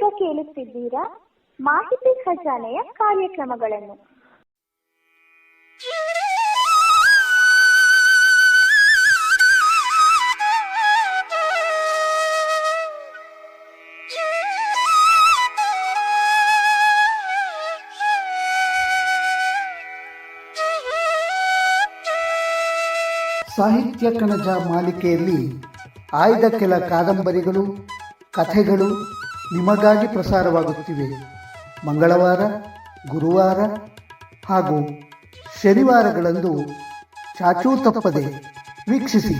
ನೀವೀಗ ಕೇಳುತ್ತಿದ್ದೀರಾ ಮಾಹಿತಿ ಖಜಾನೆಯ ಕಾರ್ಯಕ್ರಮಗಳನ್ನು. ಸಾಹಿತ್ಯ ಕಣಜ ಮಾಲಿಕೆಯಲ್ಲಿ ಆಯ್ದ ಕೆಲ ಕಾದಂಬರಿಗಳು ಕಥೆಗಳು ನಿಮಗಾಗಿ ಪ್ರಸಾರವಾಗುತ್ತಿವೆ. ಮಂಗಳವಾರ, ಗುರುವಾರ ಹಾಗೂ ಶನಿವಾರಗಳಂದು ಚಾಚೂ ತಪ್ಪದೆ ವೀಕ್ಷಿಸಿ.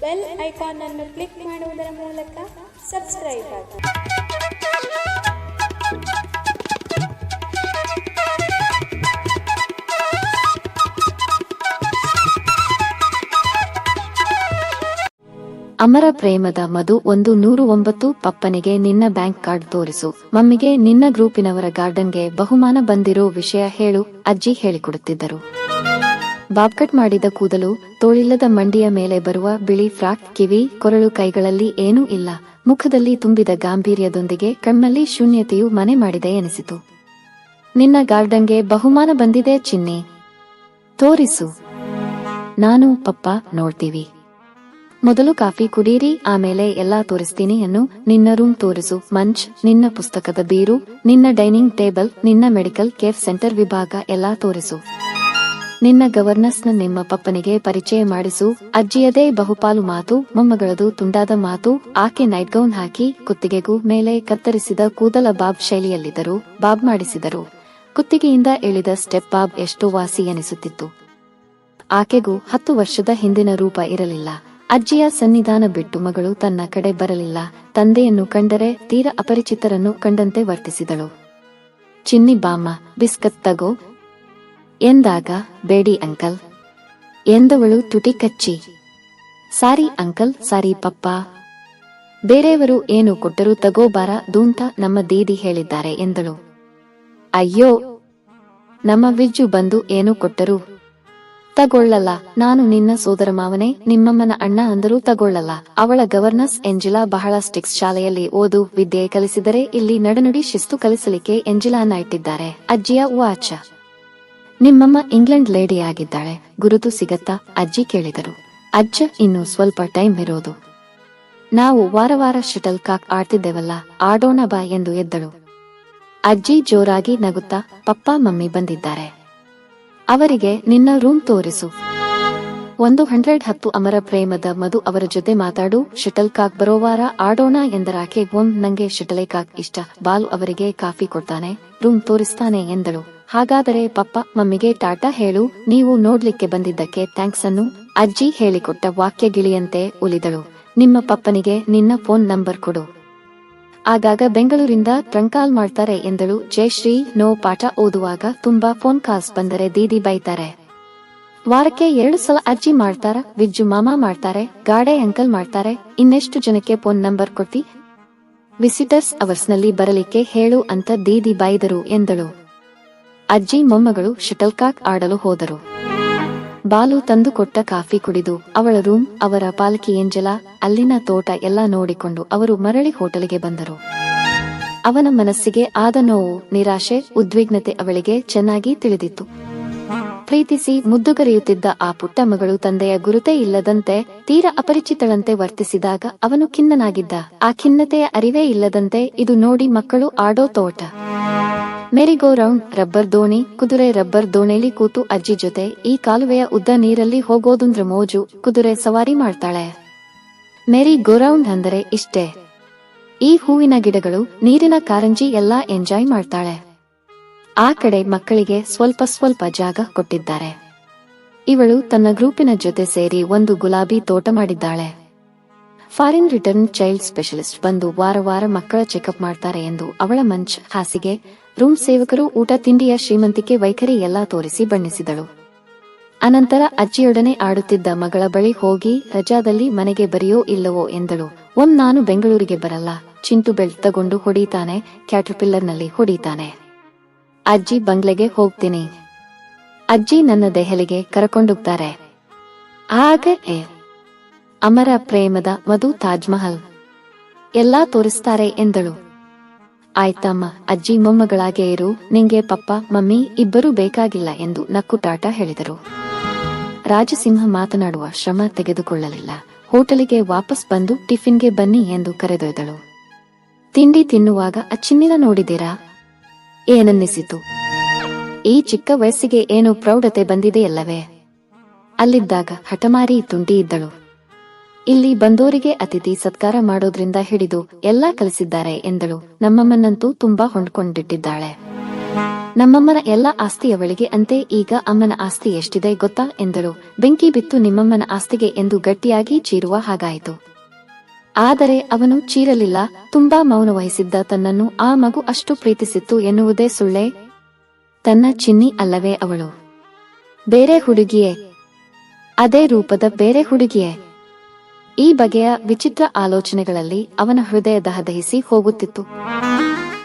ಬೆಲ್ ಐಕಾನ್ ಅನ್ನು ಕ್ಲಿಕ್ ಮಾಡುವುದರ ಮೂಲಕ ಸಬ್ಸ್ಕ್ರೈಬ್ ಆಗಿ. ಅಮರ ಪ್ರೇಮದ ಮಧು ಒಂದು ನೂರು ಒಂಬತ್ತು ಪಪ್ಪನಿಗೆ ನಿನ್ನ ಬ್ಯಾಂಕ್ ಕಾರ್ಡ್ ತೋರಿಸು. ಮಮ್ಮಿಗೆ ನಿನ್ನ ಗ್ರೂಪಿನವರ ಗಾರ್ಡನ್ಗೆ ಬಹುಮಾನ ಬಂದಿರೋ ವಿಷಯ ಹೇಳು, ಅಜ್ಜಿ ಹೇಳಿಕೊಡುತ್ತಿದ್ದರು. ಬಾಬ್ಕಟ್ ಮಾಡಿದ ಕೂದಲು ತೋಳಿಲ್ಲದ ಮಂಡಿಯ ಮೇಲೆ ಬರುವ ಬಿಳಿ ಫ್ರಾಕ್, ಕಿವಿ, ಕೊರಳು ಕೈಗಳಲ್ಲಿ ಏನೂ ಇಲ್ಲ. ಮುಖದಲ್ಲಿ ತುಂಬಿದ ಗಾಂಭೀರ್ಯದೊಂದಿಗೆ ಕಣ್ಣಲ್ಲಿ ಶೂನ್ಯತೆಯು ಮನೆ ಮಾಡಿದೆ ಎನಿಸಿತು. ನಿನ್ನ ಗಾರ್ಡನ್ಗೆ ಬಹುಮಾನ ಬಂದಿದೆ ಚಿನ್ನಿ. ತೋರಿಸು. ನಾನು ಪಪ್ಪ ನೋಡ್ತೀವಿ. ಮೊದಲು ಕಾಫಿ ಕುಡೀರಿ, ಆಮೇಲೆ ಎಲ್ಲಾ ತೋರಿಸ್ತೀನಿ ಅನ್ನು ನಿನ್ನ ರೂಮ್ ತೋರಿಸು. ಮಂಚ್, ನಿನ್ನ ಪುಸ್ತಕದ ಬೀರು, ನಿನ್ನ ಡೈನಿಂಗ್ ಟೇಬಲ್, ನಿನ್ನ ಮೆಡಿಕಲ್ ಕೇರ್ ಸೆಂಟರ್ ವಿಭಾಗ ಎಲ್ಲಾ ತೋರಿಸು. ನಿನ್ನ ಗವರ್ನರ್ಸ್ನ ನಿಮ್ಮ ಪಪ್ಪನಿಗೆ ಪರಿಚಯ ಮಾಡಿಸು. ಅಜ್ಜಿಯದೇ ಬಹುಪಾಲು ಮಾತು, ಮೊಮ್ಮಗಳದು ತುಂಡಾದ ಮಾತು. ಆಕೆ ನೈಟ್ ಗೌನ್ ಹಾಕಿ ಕುತ್ತಿಗೆಗೂ ಮೇಲೆ ಕತ್ತರಿಸಿದ ಕೂದಲ ಬಾಬ್ ಶೈಲಿಯಲ್ಲಿದ್ದರು, ಬಾಬ್ ಮಾಡಿಸಿದರು. ಕುತ್ತಿಗೆಯಿಂದ ಇಳಿದ ಸ್ಟೆಪ್ ಬಾಬ್ ಎಷ್ಟೋ ವಾಸಿ ಎನಿಸುತ್ತಿತ್ತು. ಆಕೆಗೂ ಹತ್ತು ವರ್ಷದ ಹಿಂದಿನ ರೂಪ ಇರಲಿಲ್ಲ. ಅಜ್ಜಿಯ ಸನ್ನಿಧಾನ ಬಿಟ್ಟು ಮಗಳು ತನ್ನ ಕಡೆ ಬರಲಿಲ್ಲ. ತಂದೆಯನ್ನು ಕಂಡರೆ ತೀರ ಅಪರಿಚಿತರನ್ನು ಕಂಡಂತೆ ವರ್ತಿಸಿದಳು. ಚಿನ್ನಿ ಬಾಮ, ಬಿಸ್ಕತ್ ತಗೋ. ಎಂದಾಗ, ಬೇಡಿ ಅಂಕಲ್. ಎಂದವಳು ತುಟಿ ಕಚ್ಚಿ. ಸಾರಿ ಅಂಕಲ್, ಸಾರಿ ಪಪ್ಪ. ಬೇರೆಯವರು ಏನು ಕೊಟ್ಟರೂ ತಗೋಬಾರ ದೂಂತ ನಮ್ಮ ದೀದಿ ಹೇಳಿದ್ದಾರೆ ಎಂದಳು. ಅಯ್ಯೋ, ನಮ್ಮ ವಿಜ್ಜು ಬಂದು ಏನು ಕೊಟ್ಟರು? ತಗೊಳ್ಳಲ್ಲ. ನಾನು ನಿನ್ನ ಸೋದರ ಮಾವನೇ ನಿಮ್ಮಮ್ಮನ ಅಣ್ಣ ಅಂದರೂ ತಗೊಳ್ಳಲ್ಲ. ಅವಳ ಗವರ್ನರ್ಸ್ ಎಂಜಿಲಾ ಬಹಳ ಸ್ಟಿಕ್ಸ್ ಶಾಲೆಯಲ್ಲಿ ಓದು, ವಿದ್ಯೆ ಕಲಿಸಿದರೆ ಇಲ್ಲಿ ನಡನುಡಿ ಶಿಸ್ತು ಕಲಿಸಲಿಕ್ಕೆ ಎಂಜಿಲಾನ ಇಟ್ಟಿದ್ದಾರೆ. ಅಜ್ಜಿಯ ವಾಚ. ನಿಮ್ಮಮ್ಮ ಇಂಗ್ಲೆಂಡ್ ಲೇಡಿ ಆಗಿದ್ದಾಳೆ. ಗುರುತು ಸಿಗತ್ತಾ? ಅಜ್ಜಿ ಕೇಳಿದರು. ಅಜ್ಜ, ಇನ್ನು ಸ್ವಲ್ಪ ಟೈಮ್ ಇರೋದು. ನಾವು ವಾರ ವಾರ ಶಟಲ್ ಕಾಕ್ ಆಡ್ತಿದ್ದೇವಲ್ಲ, ಆಡೋಣ ಬಾ ಎಂದು ಎದ್ದಳು. ಅಜ್ಜಿ ಜೋರಾಗಿ ನಗುತ್ತಾ, ಪಪ್ಪ ಮಮ್ಮಿ ಬಂದಿದ್ದಾರೆ. ಅವರಿಗೆ ನಿನ್ನ ರೂಮ್ ತೋರಿಸು. ಒಂದು ಹಂಡ್ರೆಡ್ ಹತ್ತು ಅಮರ ಪ್ರೇಮದ ಮಧು ಅವರ ಜೊತೆ ಮಾತಾಡು ಶಟಲ್ ಕಾಕ್ ಬರೋವಾರ ಆಡೋಣ ಎಂದರಾಕೆ ಒಮ್ ನಂಗೆ ಶಟಲೆ ಕಾಕ್ ಇಷ್ಟ, ಬಾಲು ಅವರಿಗೆ ಕಾಫಿ ಕೊಡ್ತಾನೆ, ರೂಮ್ ತೋರಿಸ್ತಾನೆ ಎಂದಳು. ಹಾಗಾದರೆ ಪಪ್ಪ, ಮಮ್ಮಿಗೆ ಟಾಟಾ ಹೇಳು, ನೀವು ನೋಡ್ಲಿಕ್ಕೆ ಬಂದಿದ್ದಕ್ಕೆ ಥ್ಯಾಂಕ್ಸ್ ಅನ್ನು, ಅಜ್ಜಿ ಹೇಳಿಕೊಟ್ಟ ವಾಕ್ಯ ಗಿಳಿಯಂತೆ ಉಲಿದಳು ನಿಮ್ಮ ಪಪ್ಪನಿಗೆ ನಿನ್ನ ಫೋನ್ ನಂಬರ್ ಕೊಡು. ಆಗಾಗ ಬೆಂಗಳೂರಿಂದ ಟ್ರಂಕಾಲ್ ಮಾಡ್ತಾರೆ ಎಂದಳು ಜಯಶ್ರೀ. ನೋ ಪಾಠ ಓದುವಾಗ ತುಂಬಾ ಫೋನ್ ಕಾಲ್ಸ್ ಬಂದರೆ ದೀದಿ ಬೈತಾರೆ. ವಾರಕ್ಕೆ ಎರಡು ಸಲ ಅಜ್ಜಿ ಮಾಡ್ತಾರ, ವಿಜ್ಜು ಮಾಮ ಮಾಡ್ತಾರೆ, ಗಾಡೆ ಅಂಕಲ್ ಮಾಡ್ತಾರೆ, ಇನ್ನೆಷ್ಟು ಜನಕ್ಕೆ ಫೋನ್ ನಂಬರ್ ಕೊಡ್ತಿ ವಿಸಿಟರ್ಸ್ ಅವರ್ಸ್ನಲ್ಲಿ ಬರಲಿಕ್ಕೆ ಹೇಳು ಅಂತ ದೀದಿ ಬೈದರು ಎಂದಳು. ಅಜ್ಜಿ ಮೊಮ್ಮಗಳು ಶಟಲ್ಕಾಕ್ ಆಡಲು ಹೋದರು. ಬಾಲು ತಂದು ಕೊಟ್ಟ ಕಾಫಿ ಕುಡಿದು ಅವಳ ರೂಮ್, ಅವರ ಪಾಲಕಿ ಎಂಜಲ ಅಲ್ಲಿನ ತೋಟ ಎಲ್ಲ ನೋಡಿಕೊಂಡು ಅವರು ಮರಳಿ ಹೋಟೆಲ್ಗೆ ಬಂದರು. ಅವನ ಮನಸ್ಸಿಗೆ ಆದ ನೋವು, ನಿರಾಶೆ, ಉದ್ವಿಗ್ನತೆ ಅವಳಿಗೆ ಚೆನ್ನಾಗಿ ತಿಳಿದಿತ್ತು. ಪ್ರೀತಿಸಿ ಮುದ್ದುಗರೆಯುತ್ತಿದ್ದ ಆ ಪುಟ್ಟ ಮಗಳು ತಂದೆಯ ಗುರುತೇ ಇಲ್ಲದಂತೆ, ತೀರ ಅಪರಿಚಿತಳಂತೆ ವರ್ತಿಸಿದಾಗ ಅವನು ಖಿನ್ನನಾಗಿದ್ದ. ಆ ಖಿನ್ನತೆಯ ಅರಿವೇ ಇಲ್ಲದಂತೆ ಇದು ನೋಡಿ ಮಕ್ಕಳು ಆಡೋ ತೋಟ. ಮೆರಿಗೋ ರೌಂಡ್ ರಬ್ಬರ್ ದೋಣಿ, ಕುದುರೆ ರಬ್ಬರ್ ದೋಣಿಲಿ ಕೂತು ಅಜ್ಜಿ ಜೊತೆ, ಈ ಕಾಲುವೆಯ ಉದ್ದ ನೀರಲ್ಲಿ ಹೋಗೋದುಂದ್ರ ಮೋಜು, ಕುದುರೆ ಸವಾರಿ ಮಾಡ್ತಾಳೆ. ಮೇರಿ ಗೋರೌಂಡ್ ಅಂದರೆ ಇಷ್ಟೇ. ಈ ಹೂವಿನ ಗಿಡಗಳು, ನೀರಿನ ಕಾರಂಜಿ ಎಲ್ಲಾ ಎಂಜಾಯ್ ಮಾಡ್ತಾಳೆ. ಆ ಕಡೆ ಮಕ್ಕಳಿಗೆ ಸ್ವಲ್ಪ ಸ್ವಲ್ಪ ಜಾಗ ಕೊಟ್ಟಿದ್ದಾರೆ. ಇವಳು ತನ್ನ ಗ್ರೂಪಿನ ಜೊತೆ ಸೇರಿ ಒಂದು ಗುಲಾಬಿ ತೋಟ ಮಾಡಿದ್ದಾಳೆ. ಫಾರಿನ್ ರಿಟರ್ನ್ ಚೈಲ್ಡ್ ಸ್ಪೆಷಲಿಸ್ಟ್ ಬಂದು ವಾರ ವಾರ ಮಕ್ಕಳ ಚೆಕಪ್ ಮಾಡ್ತಾರೆ ಎಂದು ಅವಳ ಮಂಚ್ ಹಾಸಿಗೆ ರೂಮ್ ಸೇವಕರು ಊಟ ತಿಂಡಿಯ ಶ್ರೀಮಂತಿಕೆ ವೈಖರಿ ಎಲ್ಲಾ ತೋರಿಸಿ ಬಣ್ಣಿಸಿದಳು. ಅನಂತರ ಅಜ್ಜಿಯೊಡನೆ ಆಡುತ್ತಿದ್ದ ಮಗಳ ಬಳಿ ಹೋಗಿ, ರಜಾದಲ್ಲಿ ಮನೆಗೆ ಬರೆಯೋ ಇಲ್ಲವೋ? ಎಂದಳು. ಒಂದ್ ನಾನು ಬೆಂಗಳೂರಿಗೆ ಬರಲ್ಲ. ಚಿಂಟು ಬೆಲ್ಟ್ ತಗೊಂಡು ಹೊಡೀತಾನೆ, ಕ್ಯಾಟರ್ಪಿಲ್ಲರ್ನಲ್ಲಿ ಹೊಡೀತಾನೆ. ಅಜ್ಜಿ ಬಂಗ್ಲೆಗೆ ಹೋಗ್ತೀನಿ. ಅಜ್ಜಿ ನನ್ನ ದೆಹಲಿಗೆ ಕರಕೊಂಡೋಗ್ತಾರೆ. ಆಗ ಅಮರ ಪ್ರೇಮದ ಮಧು ತಾಜ್ಮಹಲ್ ಎಲ್ಲಾ ತೋರಿಸ್ತಾರೆ, ಎಂದಳು. ಆಯ್ತಮ್ಮ, ಅಜ್ಜಿ ಮೊಮ್ಮಗಳಾಗೆ ಇರು, ನಿಂಗೆ ಪಪ್ಪ, ಮಮ್ಮಿ ಇಬ್ಬರೂ ಬೇಕಾಗಿಲ್ಲ ಎಂದು ನಕ್ಕುಟಾಟ ಹೇಳಿದರು. ರಾಜಸಿಂಹ ಮಾತನಾಡುವ ಶ್ರಮ ತೆಗೆದುಕೊಳ್ಳಲಿಲ್ಲ. ಹೋಟೆಲಿಗೆ ವಾಪಸ್ ಬಂದು ಟಿಫಿನ್ಗೆ ಬನ್ನಿ ಎಂದು ಕರೆದೊಯ್ದಳು. ತಿಂಡಿ ತಿನ್ನುವಾಗ ಅಚ್ಚಿನ್ನಿನ ನೋಡಿದಿರಾ ಏನನ್ನಿಸಿತು? ಈ ಚಿಕ್ಕ ವಯಸ್ಸಿಗೆ ಏನೋ ಪ್ರೌಢತೆ ಬಂದಿದೆಯಲ್ಲವೇ? ಅಲ್ಲಿದ್ದಾಗ ಹಠಮಾರಿ ತುಂಟಿ ಇದ್ದಳು. ಇಲ್ಲಿ ಬಂದೋರಿಗೆ ಅತಿಥಿ ಸತ್ಕಾರ ಮಾಡೋದ್ರಿಂದ ಹಿಡಿದು ಎಲ್ಲಾ ಕಲಿಸಿದ್ದಾರೆ ಎಂದಳು. ನಮ್ಮಮ್ಮನಂತೂ ತುಂಬಾ ಹೊಂಡ್ಕೊಂಡಿಟ್ಟಿದ್ದಾಳೆ ನಮ್ಮಮ್ಮನ ಎಲ್ಲ ಆಸ್ತಿಯವಳಿಗೆ ಅಂತೆ ಈಗ ಅಮ್ಮನ ಆಸ್ತಿ ಎಷ್ಟಿದೆ ಗೊತ್ತಾ ಎಂದಳು. ಬೆಂಕಿ ಬಿತ್ತು ನಿಮ್ಮಮ್ಮನ ಆಸ್ತಿಗೆ ಎಂದು ಗಟ್ಟಿಯಾಗಿ ಚೀರುವ ಹಾಗಾಯಿತು. ಆದರೆ ಅವನು ಚೀರಲಿಲ್ಲ. ತುಂಬಾ ಮೌನ ವಹಿಸಿದ್ದ ತನ್ನನ್ನು ಆ ಮಗು ಅಷ್ಟು ಪ್ರೀತಿಸಿತ್ತು ಎನ್ನುವುದೇ ಸುಳ್ಳೆ? ತನ್ನ ಚಿನ್ನಿ ಅಲ್ಲವೇ ಅವಳು. ಬೇರೆ ಹುಡುಗಿಯೇ? ಅದೇ ರೂಪದ ಬೇರೆ ಹುಡುಗಿಯೇ? ಈ ಬಗೆಯ ವಿಚಿತ್ರ ಆಲೋಚನೆಗಳಲ್ಲಿ ಅವನ ಹೃದಯ ದಹದಹಿಸಿ ಹೋಗುತ್ತಿತ್ತು.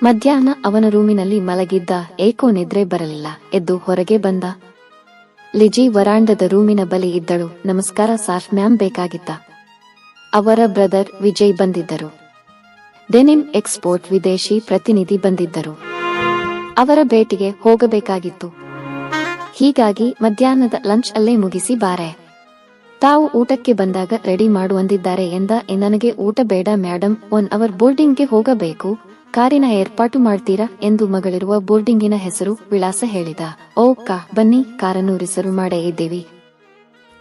ಮಧ್ಯಾಹ್ನ ಅವನ ರೂಮಿನಲ್ಲಿ ಮಲಗಿದ್ದ ಏಕೋ ನಿದ್ರೆ ಬರಲಿಲ್ಲ, ಎದ್ದು ಹೊರಗೆ ಬಂದ. ಲಿಜಿ ವರಾಂಡದ ರೂಮಿನ ಬಳಿ ಇದ್ದಳು, ನಮಸ್ಕಾರ ಸಾರ್ ಮ್ಯಾಮ್ ಬೇಕಾಗಿತ್ತ. ಅವರ ಬ್ರದರ್ ವಿಜಯ್ ಬಂದಿದ್ದರು. ಡೆನಿಮ್ ಎಕ್ಸ್ಪೋರ್ಟ್ ವಿದೇಶಿ ಪ್ರತಿನಿಧಿ ಬಂದಿದ್ದರು. ಅವರ ಭೇಟಿಗೆ ಹೋಗಬೇಕಾಗಿತ್ತು. ಹೀಗಾಗಿ ಮಧ್ಯಾಹ್ನದ ಲಂಚ್ ಅಲ್ಲೇ ಮುಗಿಸಿ ಬಾರೆ. ತಾವು ಊಟಕ್ಕೆ ಬಂದಾಗ ರೆಡಿ ಮಾಡುವಂದಿದ್ದಾರೆ ಎಂದ "ಎ, ನನಗೆ ಊಟ ಬೇಡ ಮ್ಯಾಡಮ್ ಒನ್ ಅವರ್ ಬೋರ್ಡಿಂಗ್ಗೆ ಹೋಗಬೇಕು ಕಾರಿನ ಏರ್ಪಾಟು ಮಾಡ್ತೀರಾ? ಎಂದು ಮಗಳಿರುವ ಬೋರ್ಡಿಂಗಿನ ಹೆಸರು ವಿಳಾಸ ಹೇಳಿದ. ಓ ಕಾ ಬನ್ನಿ ಕಾರನ್ನು ರಿಸರ್ವ್ ಮಾಡೇ ಇದ್ದೀವಿ.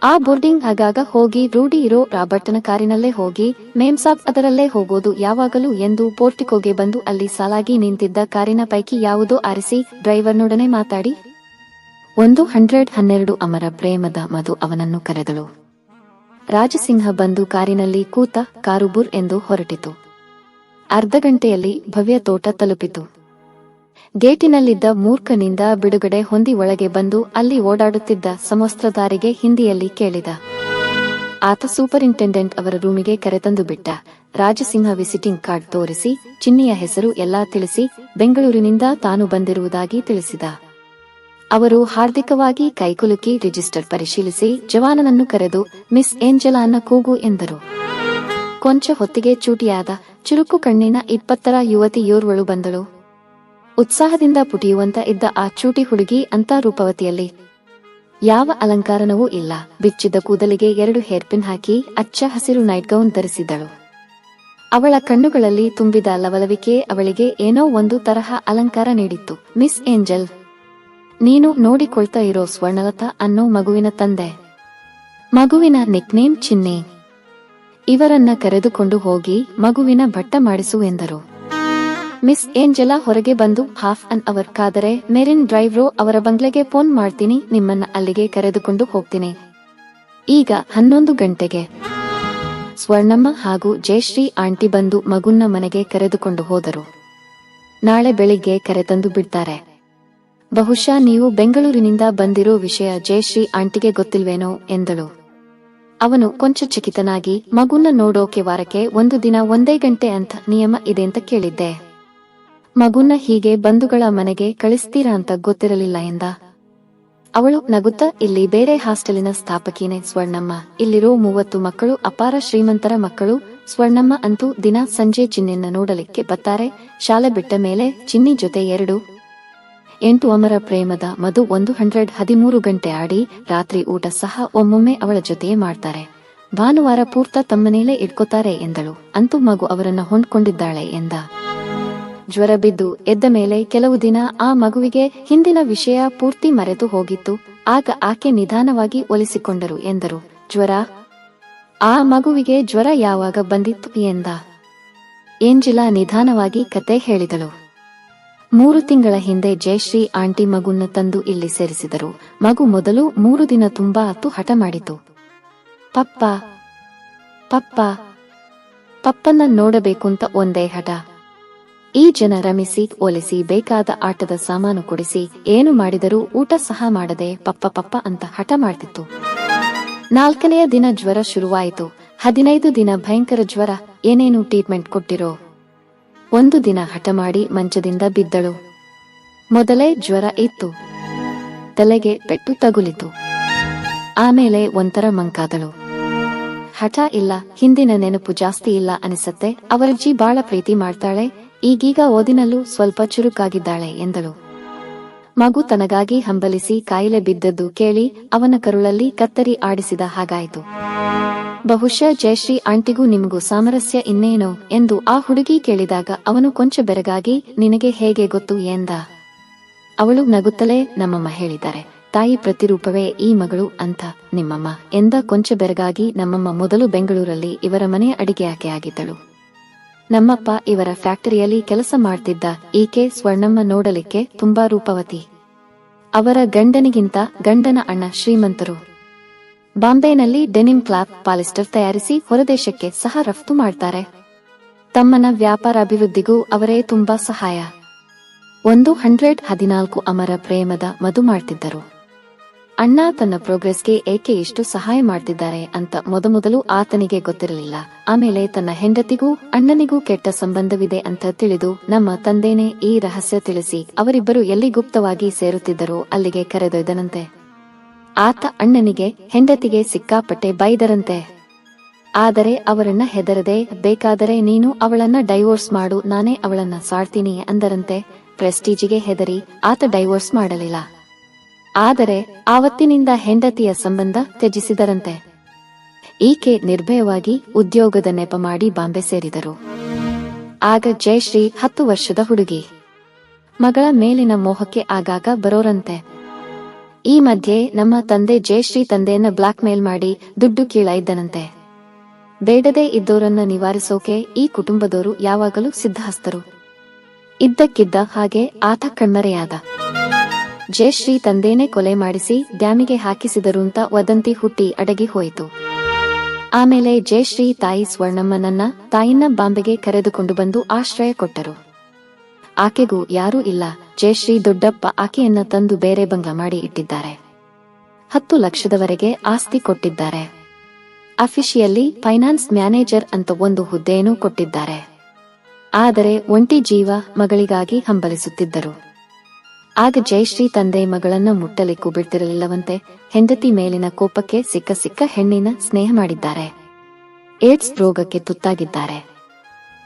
ಆ ಬೋರ್ಡಿಂಗ್ ಆಗಾಗ ಹೋಗಿ ರೂಢಿ ಇರೋ ರಾಬರ್ಟನ ಕಾರಿನಲ್ಲೇ ಹೋಗಿ ಮೇಮ್ಸಾಬ್ ಅದರಲ್ಲೇ ಹೋಗೋದು ಯಾವಾಗಲೂ? ಎಂದು ಪೋರ್ಟಿಕೋಗೆ ಬಂದು ಅಲ್ಲಿ ಸಾಲಾಗಿ ನಿಂತಿದ್ದ ಕಾರಿನ ಪೈಕಿ ಯಾವುದೋ ಆರಿಸಿ ಡ್ರೈವರ್ನೊಡನೆ ಮಾತಾಡಿ ಒಂದು ಹಂಡ್ರೆಡ್ ಹನ್ನೆರಡು ಅಮರ ಪ್ರೇಮದ ಮಧು ಅವನನ್ನು ಕರೆದಳು. ರಾಜಸಿಂಹ ಬಂದು ಕಾರಿನಲ್ಲಿ ಕೂತ ಕಾರುಬುರ್ ಎಂದು ಹೊರಟಿತು. ಅರ್ಧ ಗಂಟೆಯಲ್ಲಿ ಭವ್ಯ ತೋಟ ತಲುಪಿತು. ಗೇಟಿನಲ್ಲಿದ್ದ ಮೂರ್ಖನಿಂದ ಬಿಡುಗಡೆ ಹೊಂದಿ ಒಳಗೆ ಬಂದು ಅಲ್ಲಿ ಓಡಾಡುತ್ತಿದ್ದ ಸಮಸ್ತ್ರದಾರಿಗೆ ಹಿಂದಿಯಲ್ಲಿ ಕೇಳಿದ. ಆತ ಸೂಪರಿಂಟೆಂಡೆಂಟ್ ಅವರ ರೂಮಿಗೆ ಕರೆತಂದು ಬಿಟ್ಟ. ರಾಜಸಿಂಹ ವಿಸಿಟಿಂಗ್ ಕಾರ್ಡ್ ತೋರಿಸಿ, ಚಿನ್ನಿಯ ಹೆಸರು ಎಲ್ಲಾ ತಿಳಿಸಿ, ಬೆಂಗಳೂರಿನಿಂದ ತಾನು ಬಂದಿರುವುದಾಗಿ ತಿಳಿಸಿದ. ಅವರು ಹಾರ್ದಿಕವಾಗಿ ಕೈಕುಲುಕಿ ರಿಜಿಸ್ಟರ್ ಪರಿಶೀಲಿಸಿ ಜವಾನನನ್ನು ಕರೆದು ಮಿಸ್ ಏಂಜಲಾನ ಕೂಗು ಎಂದರು. ಕೊಂಚ ಹೊತ್ತಿಗೆ ಚೂಟಿಯಾದ ಚುರುಕು ಕಣ್ಣಿನ ಇಪ್ಪತ್ತರ ಯುವತಿಯೋರ್ವಳು ಬಂದಳು. ಉತ್ಸಾಹದಿಂದ ಪುಟಿಯುವಂತ ಇದ್ದ ಆ ಚೂಟಿ ಹುಡುಗಿ ಅಂತ ರೂಪವತಿಯಲ್ಲಿ. ಯಾವ ಅಲಂಕಾರನವೂ ಇಲ್ಲ. ಬಿಚ್ಚಿದ ಕೂದಲಿಗೆ ಎರಡು ಹೇರ್ಪಿನ್ ಹಾಕಿ ಅಚ್ಚ ಹಸಿರು ನೈಟ್ ಗೌನ್ ಧರಿಸಿದ್ದಳು. ಅವಳ ಕಣ್ಣುಗಳಲ್ಲಿ ತುಂಬಿದ ಲವಲವಿಕೆ ಅವಳಿಗೆ ಏನೋ ಒಂದು ತರಹ ಅಲಂಕಾರ ನೀಡಿತ್ತು. ಮಿಸ್ ಏಂಜಲ್ ನೀನು ನೋಡಿಕೊಳ್ತಾ ಇರೋ ಸ್ವರ್ಣಲತಾ ಅನ್ನೋ ಮಗುವಿನ ತಂದೆ. ಮಗುವಿನ ನಿಕ್ನೇಮ್ ಚಿನ್ನೆ. ಇವರನ್ನ ಕರೆದುಕೊಂಡು ಹೋಗಿ ಮಗುವಿನ ಭಟ್ಟ ಮಾಡಿಸು ಎಂದರು. ಮಿಸ್ ಏಂಜಲಾ ಹೊರಗೆ ಬಂದು ಹಾಫ್ ಅನ್ ಅವರ್ ಕಾದರೆ ಮೆರಿನ್ ಡ್ರೈವ್ರೋ ಅವರ ಬಂಗ್ಲೆಗೆ ಫೋನ್ ಮಾಡ್ತೀನಿ, ನಿಮ್ಮನ್ನ ಅಲ್ಲಿಗೆ ಕರೆದುಕೊಂಡು ಹೋಗ್ತೀನಿ. ಈಗ ಹನ್ನೊಂದು ಗಂಟೆಗೆ. ಸ್ವರ್ಣಮ್ಮ ಹಾಗೂ ಜಯಶ್ರೀ ಆಂಟಿ ಬಂದು ಮಗುನ್ನ ಮನೆಗೆ ಕರೆದುಕೊಂಡು ಹೋದರು. ನಾಳೆ ಬೆಳಿಗ್ಗೆ ಕರೆತಂದು ಬಿಡ್ತಾರೆ. ಬಹುಶಃ ನೀವು ಬೆಂಗಳೂರಿನಿಂದ ಬಂದಿರೋ ವಿಷಯ ಜಯಶ್ರೀ ಆಂಟಿಗೆ ಗೊತ್ತಿಲ್ವೇನೋ ಎಂದಳು. ಅವನು ಕೊಂಚ ಚಕಿತನಾಗಿ, ಮಗುನ ನೋಡೋಕೆ ವಾರಕ್ಕೆ ಒಂದು ದಿನ ಒಂದೇ ಗಂಟೆ ಅಂತ ನಿಯಮ ಇದೆ ಅಂತ ಕೇಳಿದ್ದೆ. ಮಗುನ ಹೀಗೆ ಬಂಧುಗಳ ಮನೆಗೆ ಕಳಿಸ್ತೀರಾ ಅಂತ ಗೊತ್ತಿರಲಿಲ್ಲ ಎಂದ. ಅವಳು ನಗುತ್ತಾ, ಇಲ್ಲಿ ಬೇರೆ ಹಾಸ್ಟೆಲಿನ ಸ್ಥಾಪಕಿನೇ ಸ್ವರ್ಣಮ್ಮ. ಇಲ್ಲಿರೋ ಮೂವತ್ತು ಮಕ್ಕಳು ಅಪಾರ ಶ್ರೀಮಂತರ ಮಕ್ಕಳು, ಸ್ವರ್ಣಮ್ಮ ಅಂತೂ ದಿನ ಸಂಜೆ ಚಿನ್ನಿನ ನೋಡಲಿಕ್ಕೆ ಬತ್ತಾರೆ ಶಾಲೆ ಬಿಟ್ಟ ಮೇಲೆ ಚಿನ್ನಿ ಜೊತೆ ಎರಡು ಎಂಟು ಅಮರ ಪ್ರೇಮದ ಮಧು ಒಂದು ಹಂಡ್ರೆಡ್ ಹದಿಮೂರು ಗಂಟೆ ಆಡಿ ರಾತ್ರಿ ಊಟ ಸಹ ಒಮ್ಮೊಮ್ಮೆ ಅವಳ ಜೊತೆಯೇ ಮಾಡ್ತಾರೆ. ಭಾನುವಾರ ಪೂರ್ತ ತಮ್ಮನೇಲೆ ಇಟ್ಕೋತಾರೆ ಎಂದಳು. ಅಂತೂ ಮಗು ಅವರನ್ನ ಹೊಂದ್ಕೊಂಡಿದ್ದಾಳೆ ಎಂದ. ಜ್ವರ ಬಿದ್ದು ಎದ್ದ ಮೇಲೆ ಕೆಲವು ದಿನ ಆ ಮಗುವಿಗೆ ಹಿಂದಿನ ವಿಷಯ ಪೂರ್ತಿ ಮರೆತು ಹೋಗಿತ್ತು. ಆಗ ಆಕೆ ನಿಧಾನವಾಗಿ ಒಲಿಸಿಕೊಂಡರು ಎಂದರು. ಜ್ವರ? ಆ ಮಗುವಿಗೆ ಜ್ವರ ಯಾವಾಗ ಬಂದಿತ್ತು ಎಂದ. ಏಂಜಿಲಾ ನಿಧಾನವಾಗಿ ಕತೆ ಹೇಳಿದಳು. ಮೂರು ತಿಂಗಳ ಹಿಂದೆ ಜಯಶ್ರೀ ಆಂಟಿ ಮಗುನ್ನ ತಂದು ಇಲ್ಲಿ ಸೇರಿಸಿದರು. ಮಗು ಮೊದಲು ಮೂರು ದಿನ ತುಂಬಾ ಅತ್ತು ಹಠ ಮಾಡಿತು. ಪಪ್ಪ ಪಪ್ಪ ನೋಡಬೇಕು ನೋಡಬೇಕುಂತ ಒಂದೇ ಹಠ. ಈ ಜನ ರಮಿಸಿ, ಒಲಿಸಿ, ಬೇಕಾದ ಆಟದ ಸಾಮಾನು ಕೊಡಿಸಿ, ಏನು ಮಾಡಿದರೂ ಊಟ ಸಹ ಮಾಡದೆ ಪಪ್ಪ ಪಪ್ಪ ಅಂತ ಹಠ ಮಾಡ್ತಿತ್ತು. ನಾಲ್ಕನೆಯ ದಿನ ಜ್ವರ ಶುರುವಾಯಿತು. ಹದಿನೈದು ದಿನ ಭಯಂಕರ ಜ್ವರ. ಏನೇನು ಟ್ರೀಟ್ಮೆಂಟ್ ಕೊಟ್ಟಿರೋ? ಒಂದು ದಿನ ಹಠ ಮಾಡಿ ಮಂಚದಿಂದ ಬಿದ್ದಳು. ಮೊದಲೇ ಜ್ವರ ಇತ್ತು. ತಲೆಗೆ ಪೆಟ್ಟು ತಗುಲಿತು. ಆಮೇಲೆ ಒಂಥರ ಮಂಕಾದಳು. ಹಠ ಇಲ್ಲ, ಹಿಂದಿನ ನೆನಪು ಜಾಸ್ತಿ ಇಲ್ಲ ಅನಿಸತ್ತೆ ಅವರಜ್ಜಿ ಬಾಳ ಪ್ರೀತಿ ಮಾಡ್ತಾಳೆ, ಈಗೀಗ ಓದಿನಲ್ಲೂ ಸ್ವಲ್ಪ ಚುರುಕಾಗಿದ್ದಾಳೆ ಎಂದಳು. ಮಗು ತನಗಾಗಿ ಹಂಬಲಿಸಿ ಕಾಯಿಲೆ ಬಿದ್ದದ್ದು ಕೇಳಿ ಅವನ ಕರುಳಲ್ಲಿ ಕತ್ತರಿ ಆಡಿಸಿದ ಹಾಗಾಯಿತು. ಬಹುಶಃ ಜಯಶ್ರೀ ಆಂಟಿಗೂ ನಿಮಗೂ ಸಾಮರಸ್ಯ ಇನ್ನೇನೋ ಎಂದು ಆ ಹುಡುಗಿ ಕೇಳಿದಾಗ ಅವನು ಕೊಂಚ ಬೆರಗಾಗಿ, ನಿನಗೆ ಹೇಗೆ ಗೊತ್ತು ಎಂದ. ಅವಳು ನಗುತ್ತಲೇ, ನಮ್ಮಮ್ಮ ಹೇಳಿದ್ದಾರೆ, ತಾಯಿ ಪ್ರತಿರೂಪವೇ ಈ ಮಗಳು ಅಂತ, ನಿಮ್ಮಮ್ಮ ಎಂದ ಕೊಂಚ ಬೆರಗಾಗಿ ನಮ್ಮಮ್ಮ ಮೊದಲು ಬೆಂಗಳೂರಲ್ಲಿ ಇವರ ಮನೆ ಅಡಿಗೆ ಆಕೆಯಾಗಿದ್ದಳು ನಮ್ಮಪ್ಪ ಇವರ ಫ್ಯಾಕ್ಟರಿಯಲ್ಲಿ ಕೆಲಸ ಮಾಡ್ತಿದ್ದ ಈಕೆ ಸ್ವರ್ಣಮ್ಮ ನೋಡಲಿಕ್ಕೆ ತುಂಬಾ ರೂಪವತಿ. ಅವರ ಗಂಡನಿಗಿಂತ ಗಂಡನ ಅಣ್ಣ ಶ್ರೀಮಂತರು. ಬಾಂಬೆನಲ್ಲಿ ಡೆನಿಮ್ ಕ್ಲಾಪ್ ಪಾಲಿಸ್ಟರ್ ತಯಾರಿಸಿ ಹೊರದೇಶಕ್ಕೆ ಸಹ ರಫ್ತು ಮಾಡ್ತಾರೆ. ತಮ್ಮನ ವ್ಯಾಪಾರ ಅಭಿವೃದ್ಧಿಗೂ ಅವರೇ ತುಂಬಾ ಸಹಾಯ. ಒಂದು ಹಂಡ್ರೆಡ್ ಹದಿನಾಲ್ಕು ಅಮರ ಪ್ರೇಮದ ಮದು ಮಾಡ್ತಿದ್ದರು. ಅಣ್ಣ ತನ್ನ ಪ್ರೋಗ್ರೆಸ್ಗೆ ಏಕೆ ಇಷ್ಟು ಸಹಾಯ ಮಾಡ್ತಿದ್ದಾರೆ ಅಂತ ಮೊದಮೊದಲು ಆತನಿಗೆ ಗೊತ್ತಿರಲಿಲ್ಲ. ಆಮೇಲೆ ತನ್ನ ಹೆಂಡತಿಗೂ ಅಣ್ಣನಿಗೂ ಕೆಟ್ಟ ಸಂಬಂಧವಿದೆ ಅಂತ ತಿಳಿದು ನಮ್ಮ ತಂದೆನೇ ಈ ರಹಸ್ಯ ತಿಳಿಸಿ ಅವರಿಬ್ಬರು ಎಲ್ಲಿ ಗುಪ್ತವಾಗಿ ಸೇರುತ್ತಿದ್ದರೋ ಅಲ್ಲಿಗೆ ಕರೆದೊಯ್ದನಂತೆ. ಆತ ಅಣ್ಣನಿಗೆ ಹೆಂಡತಿಗೆ ಸಿಕ್ಕಾಪಟ್ಟೆ ಬೈದರಂತೆ. ಆದರೆ ಅವರನ್ನ ಹೆದರದೆ, ಬೇಕಾದರೆ ನೀನು ಅವಳನ್ನ ಡೈವೋರ್ಸ್ ಮಾಡು, ನಾನೇ ಅವಳನ್ನ ಸಾಡ್ತೀನಿ ಅಂದರಂತೆ, ಪ್ರೆಸ್ಟೀಜಿಗೆ ಹೆದರಿ ಆತ ಡೈವೋರ್ಸ್ ಮಾಡಲಿಲ್ಲ. ಆದರೆ ಆವತ್ತಿನಿಂದ ಹೆಂಡತಿಯ ಸಂಬಂಧ ತ್ಯಜಿಸಿದರಂತೆ. ಈಕೆ ನಿರ್ಭಯವಾಗಿ ಉದ್ಯೋಗದ ನೆಪ ಮಾಡಿ ಬಾಂಬೆ ಸೇರಿದರು. ಆಗ ಜಯಶ್ರೀ ಹತ್ತು ವರ್ಷದ ಹುಡುಗಿ. ಮಗಳ ಮೇಲಿನ ಮೋಹಕ್ಕೆ ಆಗಾಗ ಬರೋರಂತೆ. ಈ ಮಧ್ಯೆ ನಮ್ಮ ತಂದೆ ಜಯಶ್ರೀ ತಂದೆಯನ್ನ ಬ್ಲಾಕ್ ಮೇಲ್ ಮಾಡಿ ದುಡ್ಡು ಕೀಳಾಯಿದ್ದನಂತೆ ಬೇಡದೇ ಇದ್ದೋರನ್ನ ನಿವಾರಿಸೋಕೆ ಈ ಕುಟುಂಬದವರು ಯಾವಾಗಲೂ ಸಿದ್ಧಹಸ್ತರು. ಇದ್ದಕ್ಕಿದ್ದ ಹಾಗೆ ಆತ ಕಣ್ಮರೆಯಾದ. ಜಯಶ್ರೀ ತಂದೇನೆ ಕೊಲೆ ಮಾಡಿಸಿ ಡ್ಯಾಮಿಗೆ ಹಾಕಿಸಿದರು ಅಂತ ವದಂತಿ ಹುಟ್ಟಿ ಅಡಗಿ ಹೋಯಿತು. ಆಮೇಲೆ ಜಯಶ್ರೀ ತಾಯಿ ಸ್ವರ್ಣಮ್ಮನನ್ನ ತಾಯಿನ ಬಾಂಬೆಗೆ ಕರೆದುಕೊಂಡು ಬಂದು ಆಶ್ರಯ ಕೊಟ್ಟರು. ಆಕೆಗೂ ಯಾರೂ ಇಲ್ಲ, ಜಯಶ್ರೀ ದೊಡ್ಡಪ್ಪ ಆಕೆಯನ್ನ ತಂದು ಬೇರೆ ಭಂಗ ಮಾಡಿ ಇಟ್ಟಿದ್ದಾರೆ. ಹತ್ತು ಲಕ್ಷದವರೆಗೆ ಆಸ್ತಿ ಕೊಟ್ಟಿದ್ದಾರೆ. ಅಫಿಷಿಯಲ್ಲಿ ಫೈನಾನ್ಸ್ ಮ್ಯಾನೇಜರ್ ಅಂತ ಒಂದು ಹುದ್ದೆಯನ್ನು ಕೊಟ್ಟಿದ್ದಾರೆ. ಆದರೆ ಒಂಟಿ ಜೀವ ಮಗಳಿಗಾಗಿ ಹಂಬಲಿಸುತ್ತಿದ್ದರು. ಆಗ ಜಯಶ್ರೀ ತಂದೆ ಮಗಳನ್ನ ಮುಟ್ಟಲಿಕ್ಕೂ ಬಿಡ್ತಿರಲಿಲ್ಲವಂತೆ ಹೆಂಡತಿ ಮೇಲಿನ ಕೋಪಕ್ಕೆ ಸಿಕ್ಕ ಸಿಕ್ಕ ಹೆಣ್ಣಿನ ಸ್ನೇಹ ಮಾಡಿದ್ದಾರೆ. ಏಡ್ಸ್ ರೋಗಕ್ಕೆ ತುತ್ತಾಗಿದ್ದಾರೆ.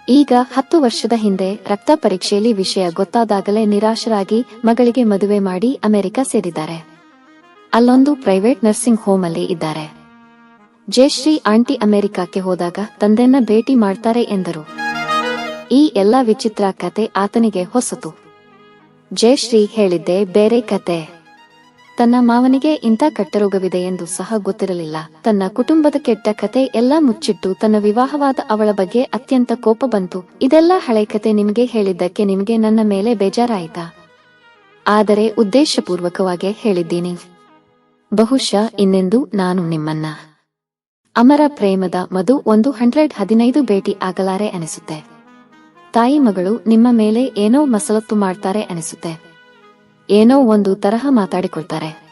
ಈಗ ಹತ್ತು ವರ್ಷದ ಹಿಂದೆ ರಕ್ತ ಪರೀಕ್ಷೆಯಲ್ಲಿ ವಿಷಯ ಗೊತ್ತಾದಾಗಲೇ ನಿರಾಶರಾಗಿ ಮಗಳಿಗೆ ಮದುವೆ ಮಾಡಿ ಅಮೆರಿಕ ಸೇರಿದ್ದಾರೆ. ಅಲ್ಲೊಂದು ಪ್ರೈವೇಟ್ ನರ್ಸಿಂಗ್ ಹೋಮ್ ಅಲ್ಲಿ ಇದ್ದಾರೆ. ಜಯಶ್ರೀ ಆಂಟಿ ಅಮೆರಿಕಕ್ಕೆ ಹೋದಾಗ ತಂದೆಯನ್ನ ಭೇಟಿ ಮಾಡ್ತಾರೆ ಎಂದರು. ಈ ಎಲ್ಲಾ ವಿಚಿತ್ರ ಕತೆ ಆತನಿಗೆ ಹೊಸತು. ಜಯಶ್ರೀ ಹೇಳಿದ್ದೆ ಬೇರೆ ಕತೆ. ತನ್ನ ಮಾವನಿಗೆ ಇಂಥ ಕಟ್ಟರೋಗವಿದೆ ಎಂದು ಸಹ ಗೊತ್ತಿರಲಿಲ್ಲ. ತನ್ನ ಕುಟುಂಬದ ಕೆಟ್ಟ ಕತೆ ಎಲ್ಲಾ ಮುಚ್ಚಿಟ್ಟು ತನ್ನ ವಿವಾಹವಾದ ಅವಳ ಬಗ್ಗೆ ಅತ್ಯಂತ ಕೋಪ ಬಂತು. ಇದೆಲ್ಲ ಹಳೆ ಕತೆ ನಿಮಗೆ ಹೇಳಿದ್ದಕ್ಕೆ ನಿಮಗೆ ನನ್ನ ಮೇಲೆ ಬೇಜಾರಾಯಿತಾ? ಆದರೆ ಉದ್ದೇಶಪೂರ್ವಕವಾಗಿ ಹೇಳಿದ್ದೀನಿ. ಬಹುಶಃ ಇನ್ನೆಂದು ನಾನು ನಿಮ್ಮನ್ನ. ಅಮರ ಪ್ರೇಮದ ಮಧು ಒಂದು ಹಂಡ್ರೆಡ್ ಹದಿನೈದು ಭೇಟಿ ಆಗಲಾರೆ ಅನಿಸುತ್ತೆ. ತಾಯಿ ಮಗಳು ನಿಮ್ಮ ಮೇಲೆ ಏನೋ ಮಸಲತ್ತು ಮಾಡ್ತಾರೆ ಅನಿಸುತ್ತೆ. ಏನೋ ಒಂದು ತರಹ ಮಾತಾಡಿಕೊಳ್ತಾರೆ.